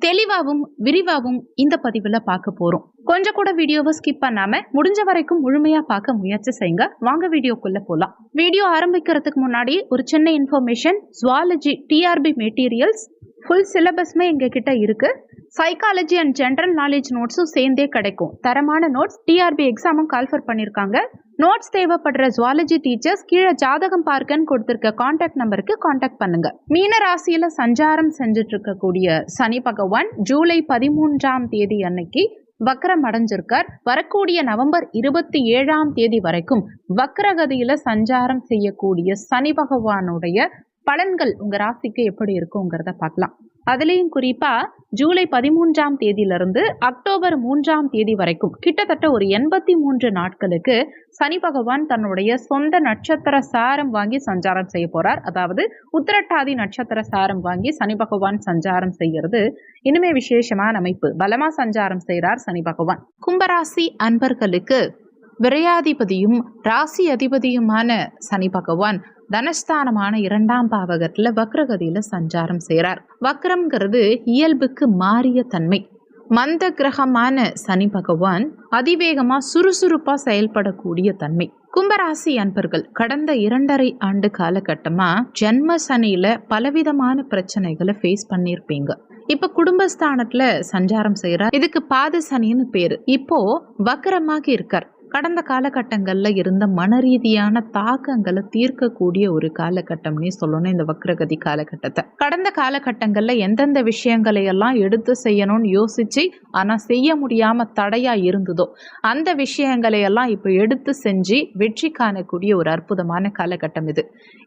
தெளிவாகவும் விரிவாகவும் இந்த பதிவில் பார்க்க போகிறோம் கொஞ்சம் கூட வீடியோவை ஸ்கிப் பண்ணாம முடிஞ்ச வரைக்கும் முழுமையா பார்க்க முயற்சி செய்யுங்க. வாங்க வீடியோக்குள்ள போலாம். வீடியோ ஆரம்பிக்கிறதுக்கு முன்னாடி ஒரு சின்ன information zoology TRB materials full சிலபஸ்மே எங்கள் கிட்டே இருக்கு. சைக்காலஜி அண்ட் ஜென்ரல் நாலேஜ் நோட்ஸும் சேர்ந்தே கிடைக்கும். தரமான நோட்ஸ் டிஆர்பி எக்ஸாமும் கால்ஃபர் பண்ணியிருக்காங்க நோட்ஸ் தேவைப்படுற ஜுவாலஜி டீச்சர்ஸ் கீழே ஜாதகம் பார்க்கன்னு கொடுத்துருக்க காண்டாக்ட் நம்பருக்கு காண்டாக்ட் பண்ணுங்க. மீன ராசியில சஞ்சாரம் செஞ்சுட்டு இருக்கக்கூடிய சனி பகவான் ஜூலை பதிமூன்றாம் தேதி அன்னைக்கு வக்ரம் அடைஞ்சிருக்கார். வரக்கூடிய நவம்பர் இருபத்தி ஏழாம் தேதி வரைக்கும் வக்கரகதியில சஞ்சாரம் செய்யக்கூடிய சனி பகவானுடைய பலன்கள் உங்க ராசிக்கு எப்படி இருக்குங்கிறத பார்க்கலாம். அதுலேயும் குறிப்பாக ஜூலை பதிமூன்றாம் தேதியிலிருந்து அக்டோபர் மூன்றாம் தேதி வரைக்கும் கிட்டத்தட்ட ஒரு எண்பத்தி மூன்று நாட்களுக்கு சனி பகவான் தன்னுடைய சொந்த நட்சத்திர சாரம் வாங்கி சஞ்சாரம் செய்ய போறார். அதாவது உத்திரட்டாதி நட்சத்திர சாரம் வாங்கி சனி பகவான் சஞ்சாரம் செய்கிறது. இனிமே விசேஷமான அமைப்பு. பலமா சஞ்சாரம் செய்கிறார் சனி பகவான். கும்பராசி அன்பர்களுக்கு விரையாதிபதியும் ராசி அதிபதியுமான சனி பகவான் தனஸ்தானமான இரண்டாம் பாவகத்தில் வக்ரகதியில் சஞ்சாரம் செய்கிறார் வக்ரம்ங்கிறது இயல்புக்கு மாறிய தன்மை. மந்த கிரகமான சனி பகவான் அதிவேகமாக சுறுசுறுப்பாக செயல்படக்கூடிய தன்மை. கும்பராசி அன்பர்கள் கடந்த இரண்டரை ஆண்டு காலகட்டமாக ஜென்ம சனியில் பலவிதமான பிரச்சனைகளை ஃபேஸ் பண்ணியிருப்பீங்க இப்ப குடும்பஸ்தானத்துல சஞ்சாரம் செய்யறார் இதுக்கு பாத சனின்னு பேரு. இப்போ வக்கரமாக இருக்கார். கடந்த காலகட்டங்களில் இருந்த மன ரீதியான தாக்கங்களை தீர்க்கக்கூடிய ஒரு காலகட்டம்னே சொல்லணும் இந்த வக்ரகதி காலகட்டத்தை. கடந்த காலகட்டங்களில் எந்தெந்த விஷயங்களை எல்லாம் எடுத்து செய்யணும்னு யோசிச்சு ஆனால் செய்ய முடியாமல் தடையாக இருந்ததோ அந்த விஷயங்களை எல்லாம் இப்போ எடுத்து செஞ்சு வெற்றி காணக்கூடிய ஒரு அற்புதமான காலகட்டம் இது.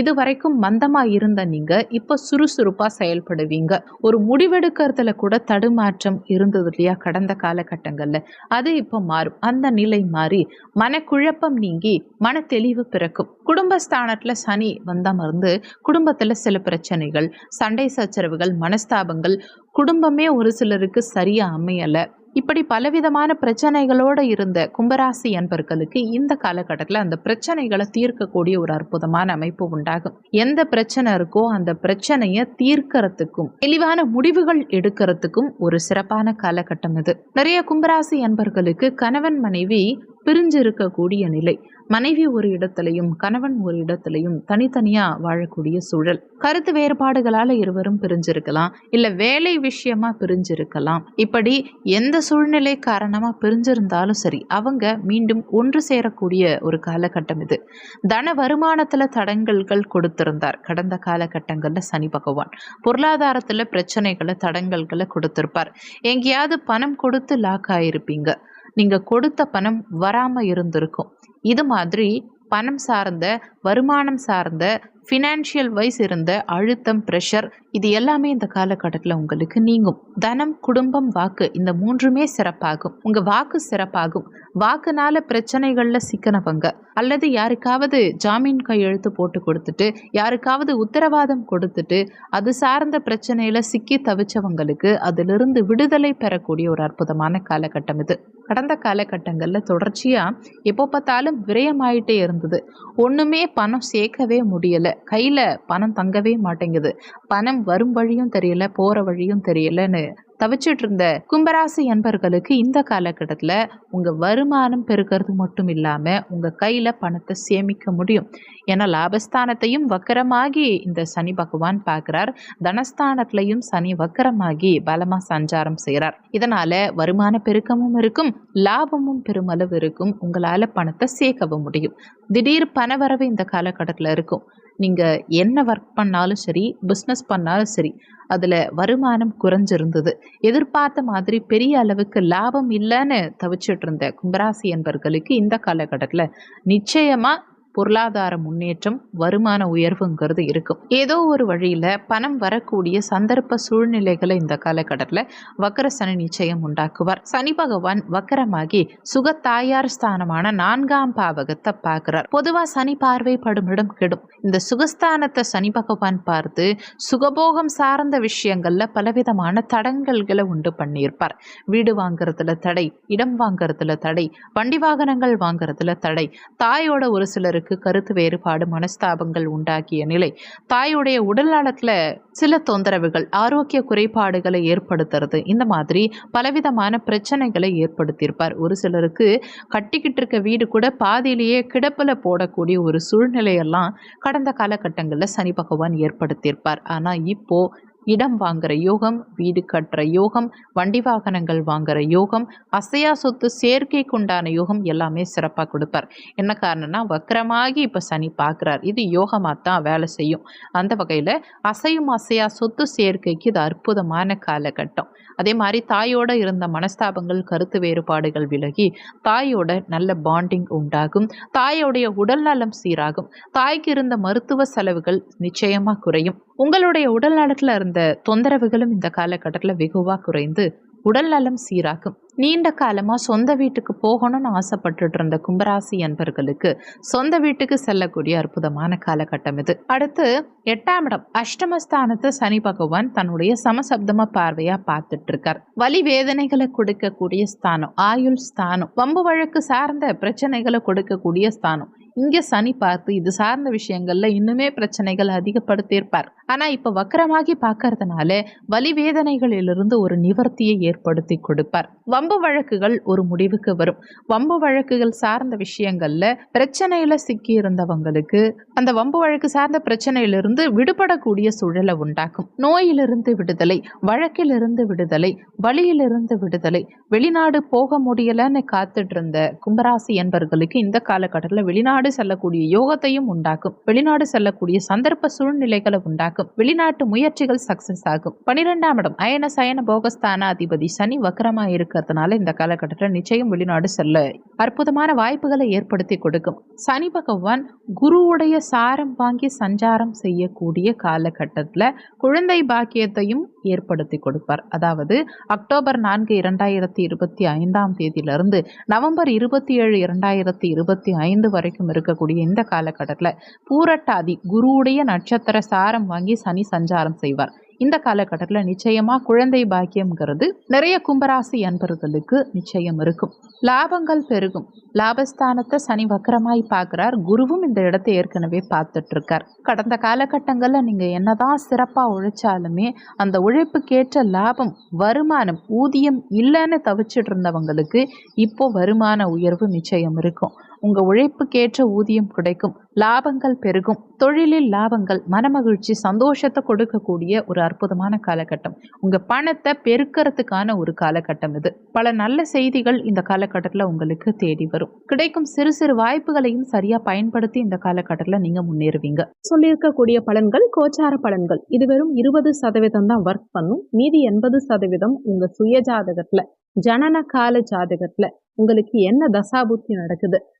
இது வரைக்கும் மந்தமாக இருந்த நீங்கள் இப்போ சுறுசுறுப்பாக செயல்படுவீங்க. ஒரு முடிவெடுக்கிறதுல கூட தடுமாற்றம் இருந்தது இல்லையா கடந்த காலகட்டங்களில்? அது இப்போ மாறும். அந்த நிலை மாறி மனக்குழப்பம் நீங்கி மன தெளிவு பிறக்கும். குடும்பஸ்தானத்தில் சனி வந்தமர்ந்து குடும்பத்துல சில பிரச்சனைகள் சண்டை சச்சரவுகள் மனஸ்தாபங்கள் குடும்பமே ஒரு சிலருக்கு சரியா அமையல. இப்படி பலவிதமான பிரச்சனைகளோடு இருந்த கும்பராசி அன்பர்களுக்கு இந்த காலகட்டத்தில் அந்த பிரச்சனைகளை தீர்க்கக்கூடிய ஒரு அற்புதமான அமைப்பு உண்டாகும். எந்த பிரச்சனை இருக்கோ அந்த பிரச்சனையை தீர்க்கறதுக்கும் தெளிவான முடிவுகள் எடுக்கிறதுக்கும் ஒரு சிறப்பான காலகட்டம் இது. நிறைய கும்பராசி அன்பர்களுக்கு கணவன் மனைவி பிரிஞ்சு இருக்கக்கூடிய நிலை. மனைவி ஒரு இடத்திலையும் கணவன் ஒரு இடத்திலையும் தனித்தனியா வாழக்கூடிய சூழல். கருத்து வேறுபாடுகளால இருவரும் பிரிஞ்சிருக்கலாம். இல்ல வேலை விஷயமா பிரிஞ்சிருக்கலாம். இப்படி எந்த சூழ்நிலை காரணமா பிரிஞ்சிருந்தாலும் சரி அவங்க மீண்டும் ஒன்று சேரக்கூடிய ஒரு காலகட்டம் இது. தன வருமானத்துல தடங்கல்கள் கொடுத்திருந்தார். கடந்த காலகட்டங்கள்ல சனி பகவான். பொருளாதாரத்துல பிரச்சனைகளை தடங்கல்களை கொடுத்திருப்பார். எங்கேயாவது பணம் கொடுத்து லாக் ஆயிருப்பீங்க. நீங்கள் கொடுத்த பணம் வராமல் இருந்திருக்கும். இது மாதிரி பணம் சார்ந்த வருமானம் சார்ந்த ஃபினான்ஷியல் வைஸ் இருந்த அழுத்தம் ப்ரெஷர் இது எல்லாமே இந்த காலகட்டத்தில் உங்களுக்கு நீங்கும். தனம் குடும்பம் வாக்கு இந்த மூன்றுமே சிறப்பாகும். உங்கள் வாக்கு சிறப்பாகும். வாக்குனால பிரச்சனைகளில் சிக்கனவங்க அல்லது யாருக்காவது ஜாமீன் கையெழுத்து போட்டு கொடுத்துட்டு யாருக்காவது உத்தரவாதம் கொடுத்துட்டு அது சார்ந்த பிரச்சனையில் சிக்கி தவிச்சவங்களுக்கு அதிலிருந்து விடுதலை பெறக்கூடிய ஒரு அற்புதமான காலகட்டம் இது. கடந்த காலகட்டங்களில் தொடர்ச்சியாக எப்போ பார்த்தாலும் விரயமாயிட்டே இருந்தது. ஒன்றுமே பணம் சேர்க்கவே முடியலை. கையில் பணம் தங்கவே மாட்டேங்குது. பணம் வரும் வழியும் தெரியல போகிற வழியும் தெரியலன்னு தவிச்சிட்டு இருந்த கும்பராசி என்பர்களுக்கு இந்த காலகட்டத்தில் உங்கள் வருமானம் பெருக்கிறது மட்டும் இல்லாமல் உங்கள் கையில் பணத்தை சேமிக்க முடியும். ஏன்னா லாபஸ்தானத்தையும் வக்கரமாகி இந்த சனி பகவான் பார்க்குறார் தனஸ்தானத்திலையும் சனி வக்கரமாகி பலமாக சஞ்சாரம் செய்கிறார் இதனால் வருமான பெருக்கமும் இருக்கும் லாபமும் பெருமளவு இருக்கும். உங்களால் பணத்தை சேர்க்கவும் முடியும். திடீர் பணவரவு இந்த காலகட்டத்தில் இருக்கும். நீங்கள் என்ன ஒர்க் பண்ணாலும் சரி பிஸ்னஸ் பண்ணாலும் சரி அதில் வருமானம் குறைஞ்சிருந்தது. எதிர்பார்த்த மாதிரி பெரிய அளவுக்கு லாபம் இல்லைன்னு தவிச்சிட்டு இருந்த கும்பராசி என்பர்களுக்கு இந்த காலகட்டத்தில் நிச்சயமாக பொருளாதார முன்னேற்றம் வருமான உயர்வுங்கிறது இருக்கும். ஏதோ ஒரு வழியில பணம் வரக்கூடிய சந்தர்ப்ப சூழ்நிலைகளை இந்த காலகட்டத்தில் வக்கர சனி நிச்சயம் உண்டாக்குவார். சனி பகவான் வக்கரமாகி சுகத்தாயார் ஸ்தானமான நான்காம் பாவகத்தை பார்க்கிறார். பொதுவா சனி பார்வைப்படும் இடம் கெடும். இந்த சுகஸ்தானத்தை சனி பகவான் பார்த்து சுகபோகம் சார்ந்த விஷயங்கள்ல பலவிதமான தடங்கல்களை உண்டு பண்ணியிருப்பார். வீடு வாங்குறதுல தடை இடம் வாங்குறதுல தடை வண்டி வாகனங்கள் வாங்குறதுல தடை தாயோட ஒரு சிலருக்கு கருத்து வேறுபாடு மனஸ்தாபங்கள் உண்டாக்கிய நிலை. தாயுடைய உடல் நலத்துல சில தொந்தரவுகள் ஆரோக்கிய குறைபாடுகளை ஏற்படுத்துறது. இந்த மாதிரி பலவிதமான பிரச்சனைகளை ஏற்படுத்தியிருப்பார். ஒரு சிலருக்கு கட்டிக்கிட்டு இருக்க வீடு கூட பாதியிலேயே கிடப்பில் போடக்கூடிய ஒரு சூழ்நிலையெல்லாம் கடந்த காலகட்டங்களில் சனி பகவான் ஏற்படுத்தியிருப்பார். ஆனால் இப்போ இடம் வாங்குற யோகம் வீடு கட்டுற யோகம் வண்டி வாகனங்கள் வாங்குற யோகம் அசையா சொத்து சேர்க்கைக்குண்டான யோகம் எல்லாமே சிறப்பாக கொடுப்பார். என்ன காரணம்னா வக்கரமாகி இப்போ சனி பார்க்குறார் இது யோகமாக தான் வேலை செய்யும். அந்த வகையில் அசையும் அசையா சொத்து சேர்க்கைக்கு இது அற்புதமான காலகட்டம். அதே மாதிரி தாயோட இருந்த மனஸ்தாபங்கள் கருத்து வேறுபாடுகள் விலகி தாயோட நல்ல பாண்டிங் உண்டாகும். தாயோடைய உடல் நலம் சீராகும். தாய்க்கு இருந்த மருத்துவ செலவுகள் நிச்சயமாக குறையும். உங்களுடைய உடல் நலத்தில் இருந்த தொந்தரவுகளும் இந்த காலகட்டத்தில் வெகுவாக குறைந்து உடல் நலம் சீராக்கும். நீண்ட காலமாக சொந்த வீட்டுக்கு போகணும்னு ஆசைப்பட்டுட்டு இருந்த கும்பராசி அன்பர்களுக்கு சொந்த வீட்டுக்கு செல்லக்கூடிய அற்புதமான காலகட்டம் இது. அடுத்து எட்டாம் இடம் அஷ்டமஸ்தானத்தை சனி பகவான் தன்னுடைய சமசப்தம பார்வையா பார்த்துட்டு இருக்கார் வலி வேதனைகளை கொடுக்கக்கூடிய ஸ்தானம் ஆயுள் ஸ்தானம் வம்பு வழக்கு சார்ந்த பிரச்சனைகளை கொடுக்கக்கூடிய ஸ்தானம். இங்கே சனி பார்த்து இது சார்ந்த விஷயங்கள்ல இன்னுமே பிரச்சனைகள் அதிகப்படுத்தியிருப்பார். ஆனால் இப்போ வக்கரமாகி பார்க்கறதுனால வலி வேதனைகளிலிருந்து ஒரு நிவர்த்தியை ஏற்படுத்தி கொடுப்பார். வம்பு வழக்குகள் ஒரு முடிவுக்கு வரும். வம்பு வழக்குகள் சார்ந்த விஷயங்கள்ல பிரச்சனையில சிக்கி இருந்தவங்களுக்கு அந்த வம்பு வழக்கு சார்ந்த பிரச்சனையிலிருந்து விடுபடக்கூடிய சூழலை உண்டாக்கும். நோயிலிருந்து விடுதலை வழக்கிலிருந்து விடுதலை வழியிலிருந்து விடுதலை வெளிநாடு போக முடியலன்னு காத்துட்டு இருந்த கும்பராசி என்பவர்களுக்கு இந்த காலகட்டத்தில் வெளிநாடு வெளிநாடு செல்லக்கூடிய யோகத்தையும் உண்டாக்கும். வெளிநாடு செல்லக்கூடிய சந்தர்ப்ப சூழ்நிலைகளை உண்டாக்கும். வெளிநாட்டு முயற்சிகள் சக்சஸ் ஆகும். பனிரெண்டாம் இடம் அயன சயன போகஸ்தான அதிபதி சனி வக்கரமா இருக்கிறதுனால இந்த காலகட்டத்தில் நிச்சயம் வெளிநாடு செல்ல அற்புதமான வாய்ப்புகளை ஏற்படுத்தி கொடுக்கும். சனி பகவான் குருவுடைய சாரம் வாங்கி சஞ்சாரம் செய்யக்கூடிய காலகட்டத்தில் குழந்தை பாக்கியத்தையும் ஏற்படுத்தி கொடுப்பார். அதாவது அக்டோபர் நான்கு இரண்டாயிரத்தி இருபத்தி ஐந்தாம் தேதியிலிருந்து நவம்பர் இருபத்தி ஏழு இரண்டாயிரத்தி இருபத்தி ஐந்து வரைக்கும் இருக்கக்கூடிய இந்த காலகட்டத்தில் பூரட்டாதி குருவுடைய நட்சத்திர சாரம் வாங்கி சனி சஞ்சாரம் செய்வார். இந்த காலகட்டத்தில் நிச்சயமாக குழந்தை பாக்கியம்ங்கிறது நிறைய கும்பராசி அன்பர்களுக்கு நிச்சயம் இருக்கும். லாபங்கள் பெருகும். லாபஸ்தானத்தை சனி வக்கரமாய் பார்க்குறார். குருவும் இந்த இடத்தை ஏற்கனவே பார்த்துட்டு இருக்கார் கடந்த காலகட்டங்களில் நீங்கள் என்னதான் சிறப்பாக உழைச்சாலுமே அந்த உழைப்புக்கேற்ற லாபம் வருமானம் ஊதியம் இல்லைன்னு தவிச்சிட்டு இருந்தவங்களுக்கு இப்போ வருமான உயர்வு நிச்சயம் இருக்கும். உங்கள் உழைப்புக்கேற்ற ஊதியம் கிடைக்கும் லாபங்கள் பெருகும். தொழிலில் லாபங்கள் மனமகிழ்ச்சி சந்தோஷத்தை கொடுக்கக்கூடிய ஒரு அற்புதமான காலகட்டம். உங்கள் பணத்தை பெருக்கிறதுக்கான ஒரு காலகட்டம் இது. பல நல்ல செய்திகள் இந்த காலகட்டத்தில் உங்களுக்கு தேடி வரும். கிடைக்கும் சிறு சிறு வாய்ப்புகளையும் சரியாக பயன்படுத்தி இந்த காலகட்டத்தில் நீங்கள் முன்னேறுவீங்க. சொல்லியிருக்கக்கூடிய பலன்கள் கோச்சார பலன்கள். இது வெறும் இருபது சதவீதம் தான் ஒர்க் பண்ணும். மீதி எண்பது சதவீதம் உங்க சுய ஜாதகத்துல ஜனன கால ஜாதகத்துல உங்களுக்கு என்ன தசாபுத்தி நடக்குது?